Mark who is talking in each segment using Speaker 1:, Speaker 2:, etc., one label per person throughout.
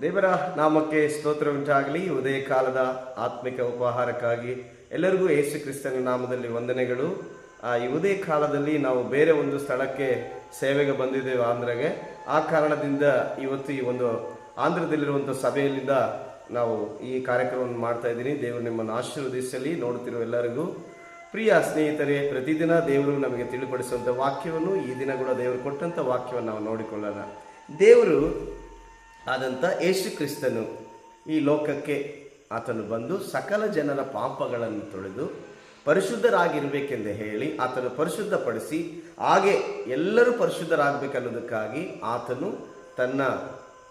Speaker 1: ದೇವರ ನಾಮಕ್ಕೆ ಸ್ತೋತ್ರ ಉಂಟಾಗಲಿ. ಉದಯ ಕಾಲದ ಆತ್ಮಿಕ ಉಪಹಾರಕ್ಕಾಗಿ ಎಲ್ಲರಿಗೂ ಯೇಸು ಕ್ರಿಸ್ತನ ನಾಮದಲ್ಲಿ ವಂದನೆಗಳು. ಆ, ಉದಯ ಕಾಲದಲ್ಲಿ ನಾವು ಬೇರೆ ಒಂದು ಸ್ಥಳಕ್ಕೆ ಸೇವೆಗೆ ಬಂದಿದ್ದೇವೆ ಆಂಧ್ರಗೆ. ಆ ಕಾರಣದಿಂದ ಇವತ್ತು ಈ ಒಂದು ಆಂಧ್ರದಲ್ಲಿರುವಂಥ ಸಭೆಯಲ್ಲಿಂದ ನಾವು ಈ ಕಾರ್ಯಕ್ರಮವನ್ನು ಮಾಡ್ತಾ ಇದ್ದೀನಿ. ದೇವರು ನಿಮ್ಮನ್ನು ಆಶೀರ್ವದಿಸಲಿ. ನೋಡುತ್ತಿರುವ ಎಲ್ಲರಿಗೂ ಪ್ರಿಯ ಸ್ನೇಹಿತರೇ ಪ್ರತಿದಿನ ದೇವರು ನಮಗೆ ತಿಳಿಪಡಿಸುವಂಥ ವಾಕ್ಯವನ್ನು ಈ ದಿನ ಕೂಡ ದೇವರು ಕೊಟ್ಟಂಥ ವಾಕ್ಯವನ್ನು ನಾವು ನೋಡಿಕೊಳ್ಳೋಣ. ದೇವರು ಆದಂಥ ಯೇಸು ಕ್ರಿಸ್ತನು ಈ ಲೋಕಕ್ಕೆ ಆತನು ಬಂದು ಸಕಲ ಜನರ ಪಾಪಗಳನ್ನು ತೊಳೆದು ಪರಿಶುದ್ಧರಾಗಿರಬೇಕೆಂದು ಹೇಳಿ ಆತನು ಪರಿಶುದ್ಧಪಡಿಸಿ ಹಾಗೆ ಎಲ್ಲರೂ ಪರಿಶುದ್ಧರಾಗಬೇಕನ್ನೋದಕ್ಕಾಗಿ ಆತನು ತನ್ನ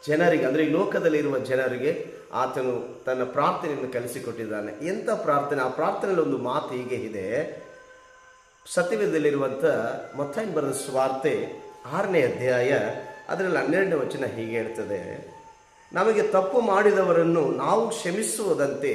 Speaker 1: ಜನರಿಗೆ, ಅಂದರೆ ಈ ಲೋಕದಲ್ಲಿರುವ ಜನರಿಗೆ ಆತನು ತನ್ನ ಪ್ರಾರ್ಥನೆಯನ್ನು ಕಲಿಸಿಕೊಟ್ಟಿದ್ದಾನೆ. ಎಂಥ ಪ್ರಾರ್ಥನೆ? ಆ ಪ್ರಾರ್ಥನೆಯಲ್ಲಿ ಒಂದು ಮಾತು ಹೀಗೆ ಇದೆ. ಸತ್ಯವೇದದಲ್ಲಿರುವಂಥ ಮೊತ್ತ ಬರೆದ ಸ್ವಾರ್ತೆ ಆರನೇ ಅಧ್ಯಾಯ ಅದರಲ್ಲಿ ಹನ್ನೆರಡನೇ ವಚನ ಹೀಗೆ ಹೇಳ್ತದೆ, ನಮಗೆ ತಪ್ಪು ಮಾಡಿದವರನ್ನು ನಾವು ಕ್ಷಮಿಸುವುದಂತೆ,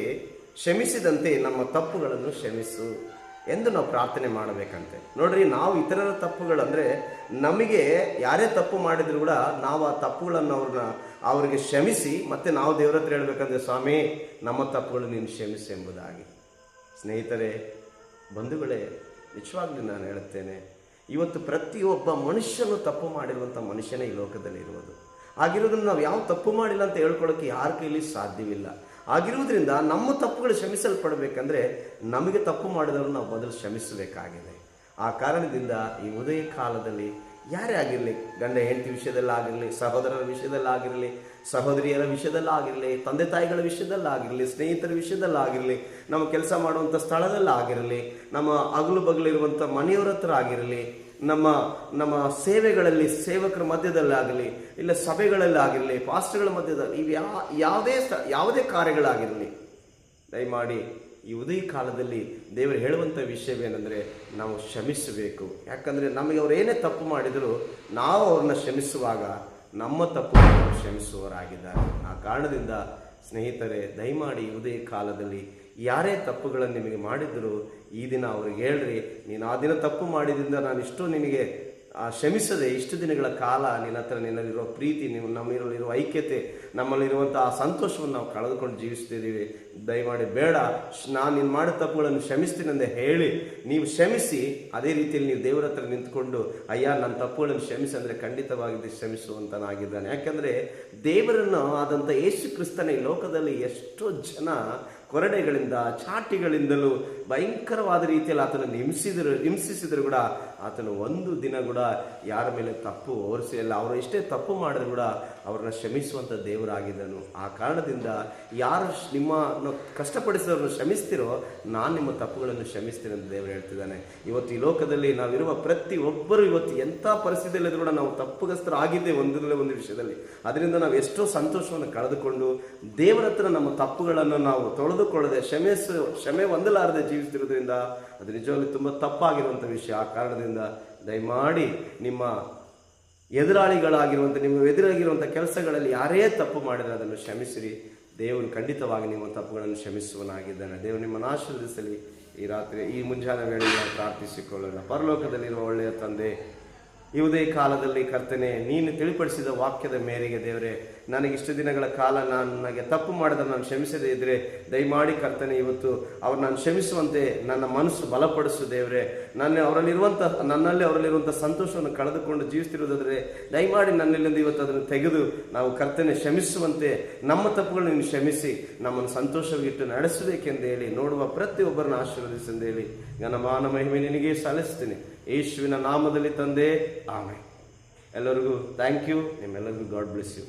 Speaker 1: ಕ್ಷಮಿಸಿದಂತೆ ನಮ್ಮ ತಪ್ಪುಗಳನ್ನು ಕ್ಷಮಿಸು ಎಂದು ನಾವು ಪ್ರಾರ್ಥನೆ ಮಾಡಬೇಕಂತೆ. ನೋಡ್ರಿ, ನಾವು ಇತರರ ತಪ್ಪುಗಳಂದರೆ ನಮಗೆ ಯಾರೇ ತಪ್ಪು ಮಾಡಿದ್ರು ಕೂಡ ನಾವು ಆ ತಪ್ಪುಗಳನ್ನು ಅವ್ರನ್ನ, ಅವರಿಗೆ ಕ್ಷಮಿಸಿ ಮತ್ತೆ ನಾವು ದೇವ್ರ ಹತ್ರ ಹೇಳ್ಬೇಕಂದ್ರೆ, ಸ್ವಾಮಿ, ನಮ್ಮ ತಪ್ಪುಗಳು ನೀನು ಕ್ಷಮಿಸಿ ಎಂಬುದಾಗಿ. ಸ್ನೇಹಿತರೆ, ಬಂಧುಗಳೇ, ನಿಜವಾಗ್ಲೂ ನಾನು ಹೇಳುತ್ತೇನೆ ಇವತ್ತು ಪ್ರತಿಯೊಬ್ಬ ಮನುಷ್ಯನು ತಪ್ಪು ಮಾಡಿರುವಂಥ ಮನುಷ್ಯನೇ ಈ ಲೋಕದಲ್ಲಿ ಇರುವುದು. ಆಗಿರೋದ್ರಿಂದ ನಾವು ಯಾವ ತಪ್ಪು ಮಾಡಿಲ್ಲ ಅಂತ ಹೇಳ್ಕೊಳ್ಳೋಕೆ ಯಾರ ಕೈಲಿ ಸಾಧ್ಯವಿಲ್ಲ. ಆಗಿರುವುದರಿಂದ ನಮ್ಮ ತಪ್ಪುಗಳು ಶ್ರಮಿಸಲ್ಪಡಬೇಕಂದ್ರೆ ನಮಗೆ ತಪ್ಪು ಮಾಡಿದವರು ನಾವು ಮೊದಲು ಶ್ರಮಿಸಬೇಕಾಗಿದೆ ಆ ಕಾರಣದಿಂದ ಈ ಉದಯ ಕಾಲದಲ್ಲಿ ಯಾರೇ ಆಗಿರಲಿ, ಗಂಡ ಹೆಂಡತಿ ವಿಷಯದಲ್ಲಾಗಿರಲಿ, ಸಹೋದರರ ವಿಷಯದಲ್ಲಾಗಿರಲಿ, ಸಹೋದರಿಯರ ವಿಷಯದಲ್ಲಾಗಿರಲಿ, ತಂದೆ ತಾಯಿಗಳ ವಿಷಯದಲ್ಲಾಗಿರಲಿ, ಸ್ನೇಹಿತರ ವಿಷಯದಲ್ಲಾಗಿರಲಿ, ನಮ್ಮ ಕೆಲಸ ಮಾಡುವಂಥ ಸ್ಥಳದಲ್ಲಾಗಿರಲಿ, ನಮ್ಮ ಅಗಲು ಬಗಲಿರುವಂಥ ಮನೆಯವರ ಹತ್ರ ಆಗಿರಲಿ, ನಮ್ಮ ನಮ್ಮ ಸೇವೆಗಳಲ್ಲಿ, ಸೇವಕರ ಮಧ್ಯದಲ್ಲಾಗಲಿ ಇಲ್ಲ ಸಭೆಗಳಲ್ಲಾಗಿರಲಿ ಪಾಸ್ಟ್ಗಳ ಮಧ್ಯದಲ್ಲಿ ಇವು ಯಾ ಯಾವುದೇ ಯಾವುದೇ ಕಾರ್ಯಗಳಾಗಿರಲಿ, ದಯಮಾಡಿ ಈ ಉದಯ ಕಾಲದಲ್ಲಿ ದೇವರು ಹೇಳುವಂಥ ವಿಷಯವೇನೆಂದರೆ ನಾವು ಕ್ಷಮಿಸಬೇಕು. ಯಾಕಂದರೆ ನಮಗೆ ಅವ್ರು ಏನೇ ತಪ್ಪು ಮಾಡಿದರೂ ನಾವು ಅವ್ರನ್ನ ಕ್ಷಮಿಸುವಾಗ ನಮ್ಮ ತಪ್ಪು ಶ್ರಮಿಸುವವರಾಗಿದ್ದಾರೆ ಆ ಕಾರಣದಿಂದ ಸ್ನೇಹಿತರೆ, ದಯಮಾಡಿ ಉದಯ ಕಾಲದಲ್ಲಿ ಯಾರೇ ತಪ್ಪುಗಳನ್ನು ನಿಮಗೆ ಮಾಡಿದ್ರು ಈ ದಿನ ಅವ್ರಿಗೆ ಹೇಳ್ರಿ, ನೀನು ಆ ದಿನ ತಪ್ಪು ಮಾಡಿದ್ರಿಂದ ನಾನು ಇಷ್ಟು ನಿನಗೆ ಆ ಶ್ರಮಿಸದೆ ಇಷ್ಟು ದಿನಗಳ ಕಾಲ ನಿನ್ನ ಹತ್ರ ನಿನ್ನಲ್ಲಿರುವ ಪ್ರೀತಿ, ನೀವು ನಮ್ಮಲ್ಲಿರುವ ಐಕ್ಯತೆ ನಮ್ಮಲ್ಲಿರುವಂಥ ಆ ಸಂತೋಷವನ್ನು ನಾವು ಕಳೆದುಕೊಂಡು ಜೀವಿಸ್ತಿದ್ದೀವಿ ದಯಮಾಡಿ ಬೇಡ ನಾನು ನಿನ್ನ ಮಾಡಿದ ತಪ್ಪುಗಳನ್ನು ಶ್ರಮಿಸ್ತೀನಿ ಅಂತ ಹೇಳಿ. ನೀವು ಕ್ಷಮಿಸಿ, ಅದೇ ರೀತಿಯಲ್ಲಿ ನೀವು ದೇವರ ಹತ್ರ ನಿಂತ್ಕೊಂಡು, ಅಯ್ಯ ನನ್ನ ತಪ್ಪುಗಳನ್ನು ಕ್ಷಮಿಸಿ ಅಂದರೆ ಖಂಡಿತವಾಗಿ ಕ್ಷಮಿಸುವಂತನಾಗಿದ್ದಾನೆ. ಯಾಕೆಂದರೆ ದೇವರನ್ನು ಆದಂಥ ಯೇಸು ಕ್ರಿಸ್ತನ ಈ ಲೋಕದಲ್ಲಿ ಎಷ್ಟೋ ಜನ ಕೊರಡೆಗಳಿಂದ, ಚಾಟಿಗಳಿಂದಲೂ ಭಯಂಕರವಾದ ರೀತಿಯಲ್ಲಿ ಆತನನ್ನು ಹಿಂಸಿದ್ರು, ಹಿಂಸಿಸಿದ್ರು ಕೂಡ ಆತನು ಒಂದು ದಿನ ಕೂಡ ಯಾರ ಮೇಲೆ ತಪ್ಪು ಹೊರಿಸಿಲ್ಲ ಅವರು ಎಷ್ಟೇ ತಪ್ಪು ಮಾಡಿದ್ರು ಕೂಡ ಅವ್ರನ್ನ ಶ್ರಮಿಸುವಂಥ ದೇವರಾಗಿದ್ದನು. ಆ ಕಾರಣದಿಂದ ಯಾರು ನಿಮ್ಮ ನಿಮ್ಮನ್ನು ಶ್ರಮಿಸ್ತಿರೋ ಕ್ಷಮಿಸ್ತಿರೋ ನಾನು ನಿಮ್ಮ ತಪ್ಪುಗಳನ್ನು ಕ್ಷಮಿಸ್ತೀನಿ ಅಂತ ದೇವರು ಹೇಳ್ತಿದ್ದಾನೆ. ಇವತ್ತು ಈ ಲೋಕದಲ್ಲಿ ನಾವಿರುವ ಪ್ರತಿ ಒಬ್ಬರು ಇವತ್ತು ಎಂಥ ಪರಿಸ್ಥಿತಿಯಲ್ಲಿದ್ರು ಕೂಡ ನಾವು ತಪ್ಪುಗಸ್ತರಾಗಿದ್ದೇ ಒಂದರಲ್ಲೇ ಒಂದು ವಿಷಯದಲ್ಲಿ. ಅದರಿಂದ ನಾವು ಎಷ್ಟೋ ಸಂತೋಷವನ್ನು ಕಳೆದುಕೊಂಡು ದೇವರ ಹತ್ರ ನಮ್ಮ ತಪ್ಪುಗಳನ್ನು ನಾವು ತೊಳೆದುಕೊಳ್ಳದೆ ಕ್ಷಮಿಸು, ಕ್ಷಮೆ ಹೊಂದಲಾರದೆ ಜೀವಿಸ್ತಿರೋದ್ರಿಂದ ಅದು ನಿಜವಾಗ್ಲೂ ತುಂಬ ತಪ್ಪಾಗಿರುವಂಥ ವಿಷಯ. ಆ ಕಾರಣದಿಂದ ದಯಮಾಡಿ ನಿಮ್ಮ ಎದುರಾಳಿಗಳಾಗಿರುವಂಥ ನಿಮ್ಮ ಎದುರಾಗಿರುವಂಥ ಕೆಲಸಗಳಲ್ಲಿ ಯಾರೇ ತಪ್ಪು ಮಾಡಿದರೆ ಅದನ್ನು ಕ್ಷಮಿಸಿರಿ. ದೇವರು ಖಂಡಿತವಾಗಿ ನಿಮ್ಮ ತಪ್ಪುಗಳನ್ನು ಕ್ಷಮಿಸುವನಾಗಿದ್ದಾನೆ ದೇವರು ನಿಮ್ಮನ್ನು ಆಶೀರ್ವದಿಸಲಿ ಈ ರಾತ್ರಿ, ಈ ಮುಂಜಾನೆ ವೇಳೆ ನಾವು ಪ್ರಾರ್ಥಿಸಿಕೊಳ್ಳೋಣ. ಪರಲೋಕದಲ್ಲಿರುವ ಒಳ್ಳೆಯ ತಂದೆ, ಈ ಕಾಲದಲ್ಲಿ ಕರ್ತನೆ, ನೀನು ತಿಳಿಪಡಿಸಿದ ವಾಕ್ಯದ ಮೇರೆಗೆ ದೇವರೇ ನನಗೆ ಇಷ್ಟು ದಿನಗಳ ಕಾಲ ನಾನು ನನಗೆ ತಪ್ಪು ಮಾಡಿದ ನಾನು ಕ್ಷಮಿಸದೇ ಇದ್ದರೆ ದಯಮಾಡಿ ಕರ್ತನೆ, ಇವತ್ತು ಅವ್ರು ನಾನು ಕ್ಷಮಿಸುವಂತೆ ನನ್ನ ಮನಸ್ಸು ಬಲಪಡಿಸು ದೇವರೇ. ನನ್ನ ಅವರಲ್ಲಿರುವಂಥ ನನ್ನಲ್ಲಿ ಅವರಲ್ಲಿರುವಂಥ ಸಂತೋಷವನ್ನು ಕಳೆದುಕೊಂಡು ಜೀವಿಸ್ತಿರೋದಾದರೆ ದಯಮಾಡಿ ನನ್ನಲ್ಲಿಂದ ಇವತ್ತು ಅದನ್ನು ತೆಗೆದು ನಾವು ಕರ್ತನೆ ಕ್ಷಮಿಸುವಂತೆ, ನಮ್ಮ ತಪ್ಪುಗಳನ್ನು ನೀನು ಕ್ಷಮಿಸಿ, ನಮ್ಮನ್ನು ಸಂತೋಷವಿಟ್ಟು ನಡೆಸಬೇಕೆಂದು ಹೇಳಿ, ನೋಡುವ ಪ್ರತಿಯೊಬ್ಬರನ್ನು ಆಶೀರ್ವದಿಸೆಂದು ಹೇಳಿ ನನ್ನ ಮಾನ ಮಹಿಮೆ ನಿನಗೆ ಸಲ್ಲಿಸ್ತೀನಿ. ಯೇಸುವಿನ ನಾಮದಲ್ಲಿ ತಂದೆ ಆಮೆ ಎಲ್ಲರಿಗೂ ಥ್ಯಾಂಕ್ ಯು ನಿಮ್ಮೆಲ್ಲರಿಗೂ ಗಾಡ್ ಬ್ಲೆಸ್ ಯು